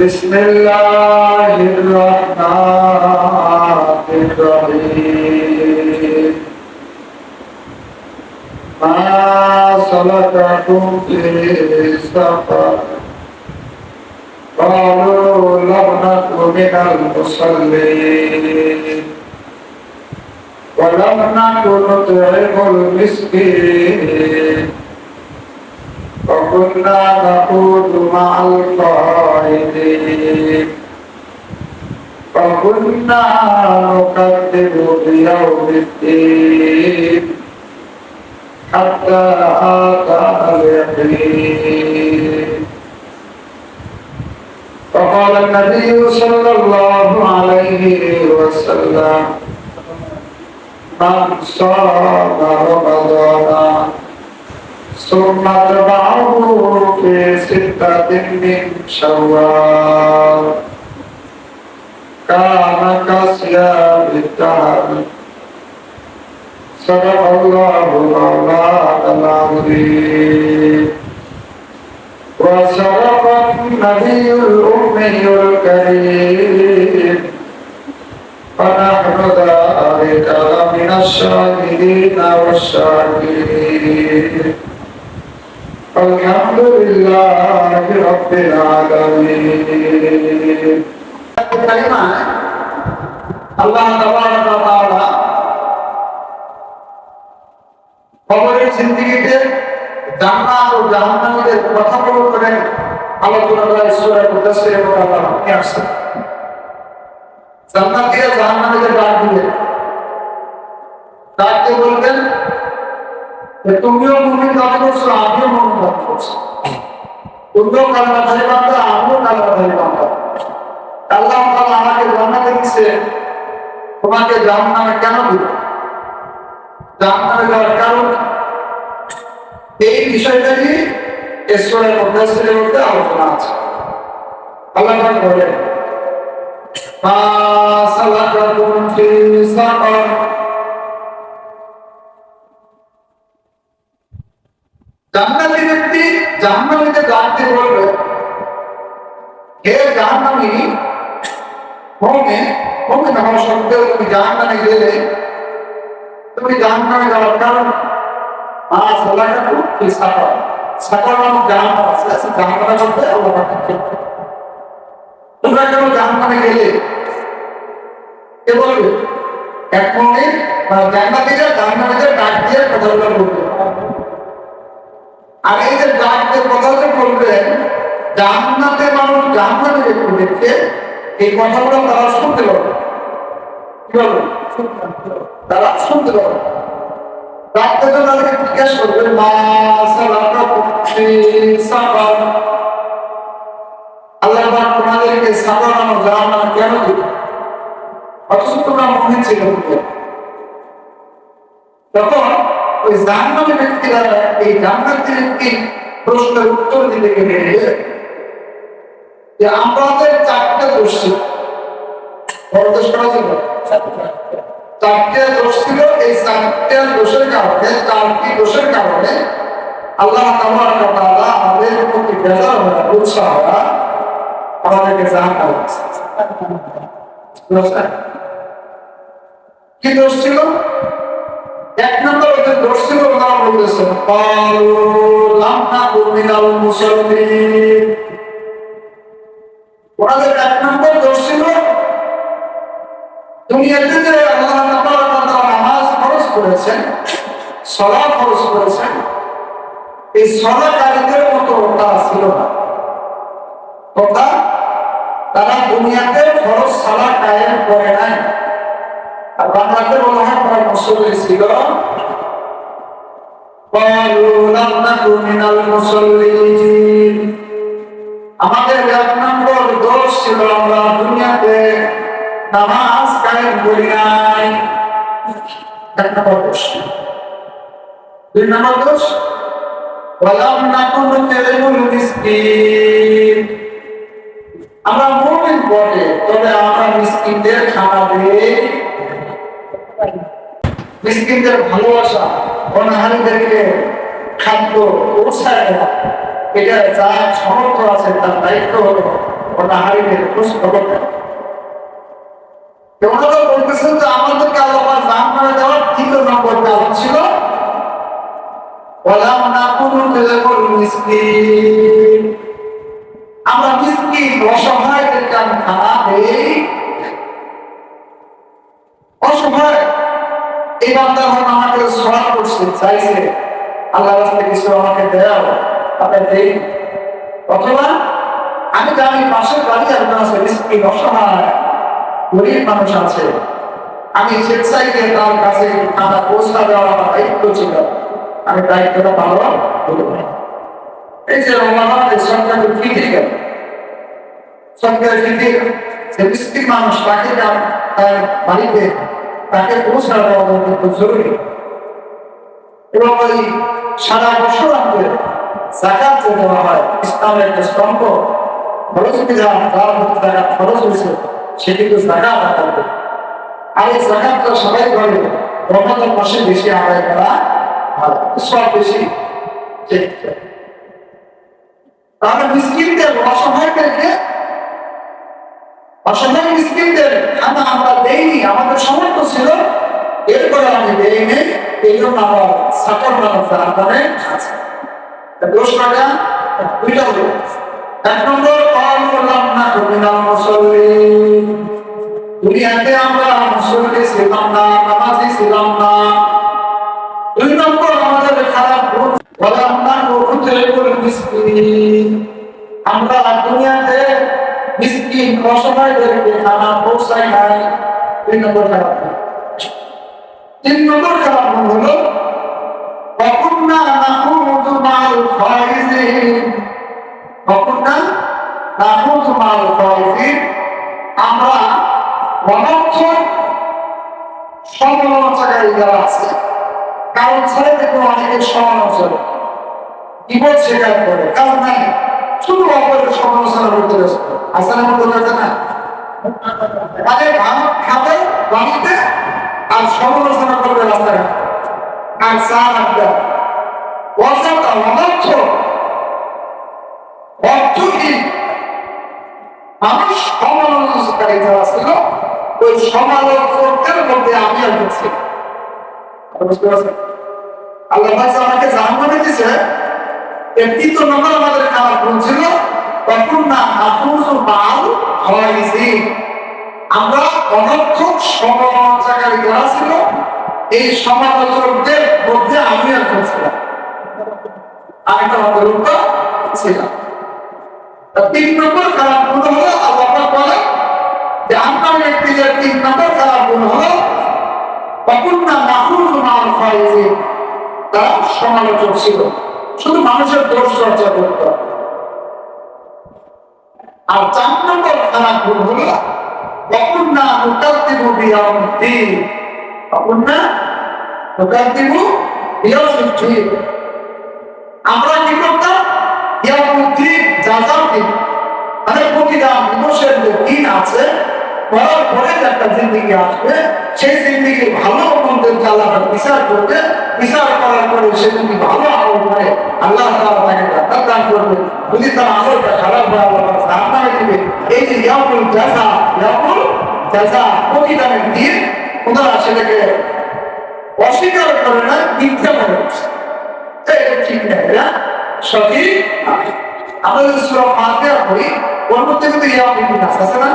بسم الله الرحمن الرحيم ما سلككم في سقر قالوا لم نكن من المصلين ولم نكن نطعم المسكين وكنا نخوض مع القائدين وكنا نكذب بيوم الدين حتى آتانا اليقين فقال النبي صلى الله عليه وسلم من صام رمضان ثم تبعه في ستة من شوال كان كصيام الدهر صدق الله مولانا العظيم وصدق النبي الأمي الكريم ونحن ذلك من الشاهدين والشاكرين الحمد لله رب العالمين আল্লাহ তাবারাক ওয়া তাআলা কবরের জিন্দেগিতে জান্নাত ও জাহান্নামের কথাগুলো করে আলোচনা করা সূরা মুদাসসির এবং আল্লাহ আপনি আসছেন জান্নাত দিয়ে জাহান্নামের ডাক দিলে ডাক দিয়ে বলবেন যে তুমিও মুমিন দাবি করছ, আমিও মুমিন দাবি করছি। তুমিও কালমা ধারি বান্ধা আমিও বান্ধা আল্লাহ আমাকে দিচ্ছে তোমাকে কেন যাওয়ার কারণ এই বিষয়টা ঈশ্বরের মধ্যে আলোচনা আছে। আল্লাহ বলেন, মা সালাকাকুম ফি ব্যক্তি জাহান্নামীকে ডাকতে বলবে, হে জাহান্নামী হোমে হোমে নামার সত্ত্বেও তুমি জাহান্নামে গেলে তুমি জাহান্নামে যাওয়ার কারণ মা সালাকাকুম ফি সাকার সাকার নামক জাহান্নাম, আছে আছে, জাহান্নামের মধ্যে আল্লাহ তোমরা কেন জাহান্নামে গেলে? কে বলবে, এক মনে মানে জান্নাতীরা জাহান্নামীদের ডাক দিয়ে কথাগুলো বলবে আর এই যে ডাক দিয়ে কথাগুলো বলবেন, জান্নাতে মানুষ জাহান্নামে একটু দেখছে এই কথাগুলো তারা শুনতে পারবে কি বলবে? তারা শুনতে পারবে ডাক থেকে তাদেরকে জিজ্ঞেস করবেন, মা সালাকা ফি সাকার আল্লাহ তোমাদেরকে সাধারণ জাহান্নাম কেন দিল অথচ তোমরা মনে ছিল তখন ওই জাহান্নামী ব্যক্তিরা এই জান্নাতের একটি প্রশ্নের উত্তর দিতে গেলে যে আমাদের চারটে দোষ ছিল ছিল চারটে দোষ ছিল, এই চারটে দোষের কারণে, চারটি দোষের কারণে আল্লাহ তাবার তাআলা আমাদের প্রতি বেজার হওয়া উৎসাহ হওয়া আমাদেরকে জাহান্নামে। কি দোষ ছিল এক নম্বর ওদের ছিল ওরা বলতেছে "ক্বালু লাম নাকু মিনাল ওনাদের এক নম্বর ছিল দুনিয়াতে যে আল্লাহ নামাজ ফরজ করেছেন, সালাত ফরজ করেছেন, এই সলাকারীদের মতো তারা ছিল না। তথা তারা দুনিয়াতে ফরজ সালা কায়েম করে নাই। আর বাংলাকে বলা হয় তারা মুসল্লি ছিল আমাদের এক নম্বর দোষ ছিল আমরা দুনিয়াতে নামাজ এক নম্বর দোষ। দুই নম্বর দোষ বলাম না কোন তেলেগুল মিসকিন বটে, তবে আমরা মিসকিনদের খাওয়া মিসকিনদের ভালোবাসা, অনাহারীদেরকে খাদ্য পৌঁছায় দেওয়া এটা যার সমর্থ আছে, তার দায়িত্ব হলো হারিয়ে খোঁজ খবর ওনারা বলতেছেন যে আমাদেরকে আল্লাহ দান করে দেওয়ার তৃতীয় নম্বর কারণ ছিল ওলাম না কোনো আমরা মিসকিন, অসহায়দেরকে আমি খানা দেই অসহায় এই বান্দা হন আমাকে সহায় করছে, চাইছে। আল্লাহ রাস্তায় কিছু আমাকে দেও তাতে দেই। অথবা, আমি জানি পাশের বাড়ি একজন আছে মিসকিন অসহায় গরিব মানুষ আছে। আমি স্বেচ্ছায় তার কাছে খানা পৌঁছা দেওয়ার আমার দায়িত্ব ছিল। আমি দায়িত্বটা পালন করব এই যে রমানাথ সরকার ফিরে গেল। সরকার ফিরে যে মিষ্টি মানুষ তাকে তার বাড়িতে তাকে পৌঁছা দেওয়া কিন্তু জরুরি। এবং ওই সারা বছর আমাদের জাকাত যে দেওয়া হয়, ইসলামের একটা স্তম্ভ খরচ বিধান যার মধ্যে জাকাত খরচ হয়েছে সেটি তো জাকাত আদায় করবে। আর এই জাকাতটা সবাই করে রমাদান মাসে বেশি আদায় করা হয় সব বেশি তাহলে মিসকিনদের অসহায়দেরকে অসহায় খানা আমরা দেইনি, আমাদের সামর্থ্য ছিল। আমি এই জন্য আমার সাকর যারা মানে আছে। দুইটা এক নম্বর করলাম না কবিনাল মুসল্লি। দুনিয়াতে আমরা মুসল্লি ছিলাম না, নামাজি ছিলাম না। দুই নম্বর, আমাদের খারাপ মুখুতুল মিসকিন আমরা দুনিয়াতে মিসকিন অসহায়দেরকে খানা পৌঁছাই নাই দুই নম্বর খারাপ গুণ। তিন নম্বর খারাপ গুণ হলো وكنا نخوض مع الخائزين وكنا نخوض مع الخائزين আমরা অনর্থক সমালোচনাকারী যারা আছে কারণ ছাড়া দেখুন অনেকে সমালোচনা বিপদ স্বীকার করে কারণ নাই শুধু অপরের সমালোচনা করতে ব্যস্ত না। ভাঙ, খাবে বাড়িতে আর সমালোচনা করবে রাস্তাঘাট আর চা আড্ডা অযথা অনর্থ অর্থহীন। মানুষ সমালোচনাকারী যারা ছিল, ওই সমালোচকদের মধ্যে আমি পারছেন? আল্লাহ আমাকে জাহান্নামে দিছে এর তৃতীয় নম্বর আমাদের খারাপ গুণ ছিল না আফুজু মাল হয়েছি আমরা অনর্থক সমালোচনাকারী যারা ছিল, এই সমালোচকদের মধ্যে আমি একজন ছিলাম। আমি তো অন্তর্ভুক্ত ছিলাম। তিন নম্বর খারাপ গুণ হলো, আল্লাহ বলে যে আপনার ব্যক্তিদের তিন নম্বর খারাপ গুণ হলো অকুন্না মাহুজ মাল ফাইজি তারা সমালোচক ছিল। শুধু মানুষের দোষ চর্চা করত আর চার নম্বর খারাপ গুণ হলো অকুন্না মুকাদ্দিমু বিয়াউদ্দিন অকুন্না মুকাদ্দিমু বিয়াউদ্দিন আমরা কি করতাম? মানে যে দিন আছে করার পরে একটা জিন্দিগি আসবে। সেই জিন্দিগি ভালো মন্দের আল্লাহ বিচার করবে বিচার করার পরে সে যদি ভালো আমল করে, আল্লাহ তাআলা তাকে জান্নাত দান করবে। যদি তার আমলটা খারাপ হয়, আল্লাহ জাহান্নামে দিবে। এই যে ইয়ামুল জাযা ইয়ামুল জাযা প্রতিদানের দিন ওনারা সেটাকে অস্বীকার করে না, মিথ্যা করছে। এটা ঠিক না, এটা সঠিক। আমরা যদি সূরা ফাতিহা পড়ি, ওর মধ্যে কিন্তু ইয়া আছে আছে না?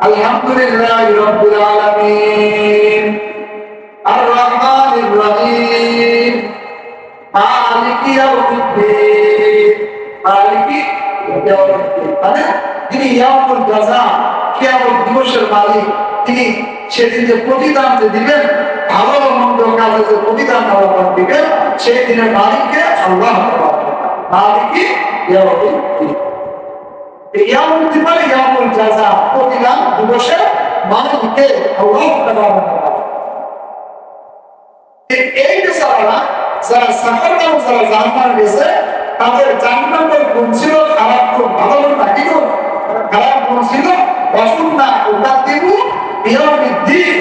আলহামদুলিল্লাহি রাব্বিল আলামিন। আর রহমানির রহিম। মালিকি ইয়াউমিদ্দিন। মালিকি ইয়াউমিদ্দিন। মানে তিনি ইয়াউমুল জাযা কিয়ামত দিবসের মালিক, তিনি সেদিন যে প্রতিদান যে দিবেন, ভালো মন্দ কাজে যে প্রতিদান আল্লাহ দিবেন, সেই দিনের মালিককে আল্লাহ মালিকি ইয়াউমিদ্দিন। ইয়ামুল মানে ইয়ামুল জাযা প্রতিদান দিবসের মালিককে আল্লাহ তাআলা খারাপ গুণ, ভালো ছিল অসুন্না উদাত্তিবু ইয়াউমিদ দিন।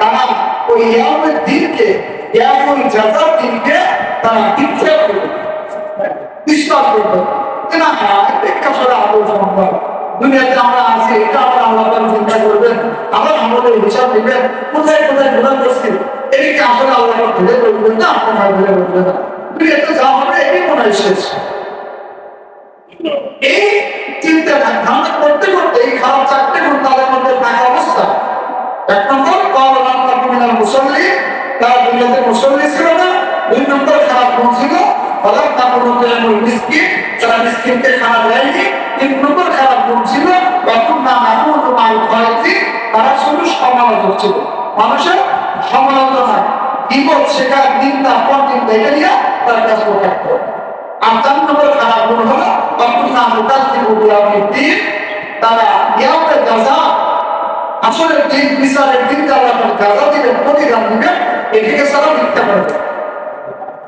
তারা ওই ইয়াউমিদ দিনকে ইয়াউমুল জাযার দিনকে তারা ইচ্ছা করবে। বিশ্বাস না, একটা সরে আদৌ সম্ভব দুনিয়াতে আমরা আছি, এটা আমরা আল্লাহ চিন্তা করবেন। আবার আমাদের হিসাব দিবেন, কোথায় কোথায় গুণা করছি এদিকে আসলে আল্লাহ ভুলে বলবেন না, আপনার ভুলে বলবেন না। দুনিয়াতে যা হবে, এটাই মনে শেষ। এই চিন্তা ধারণা করতে করতে, এই খারাপ চারটে গুণ তাদের মধ্যে থাকা অবস্থা। এক নম্বর কলরান মিনাল মুসল্লি, তারা দুনিয়াতে মুসল্লি ছিল না। দুই নম্বর, খারাপ গুণ ছিল। ফলাম তারপর এমন মিসকিন তারা মিসকিনকে খানা দেয়নি নম্বর খারাপ গুণ ছিল তখন না মাহুদ মাল খয়েছি তারা শুধু সমালোচক ছিল। মানুষের সমালোচনা বিপদ শেখার নিন্দা পর নিন্দা এটা নিয়ে তার কাজ থাকতো আর চার নম্বর খারাপ গুণ হলো তখন না মোটাল্লি দিন, তারা ইয়ামে গাজা আসলে দিন, বিচারের দিন, তারা গাজা দিবেন, প্রতিদান দিবেন, এদিকে সারা মিথ্যা করবে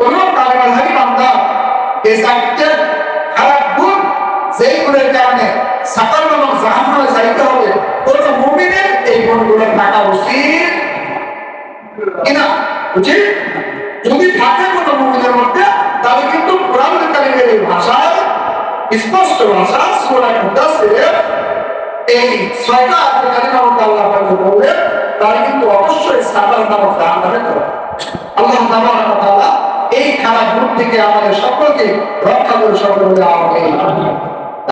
কোন কারণধারী বান্দা এই চারটে খারাপ গুণ যেই গুণের কারণে সকল মানুষ জাহান্নামে যাইতে হবে। কোন মুমিনের এই গুণগুলো থাকা উচিত কিনা? উচিত? যদি থাকে কোনো মুমিনের মধ্যে, তাহলে কিন্তু কোরআন কারিমের এই ভাষায়, স্পষ্ট ভাষা সূরা মুদাসসির এই ছয়টা আয়াতের মধ্যে আল্লাহ পাক বললেন তাহলে কিন্তু অবশ্যই সাতার নামক জাহান্নামে যাবে। আল্লাহ তাআলা এই খারাপ রূপ থেকে আমাদের সকলকে রক্ষা করে সকলকে আমিন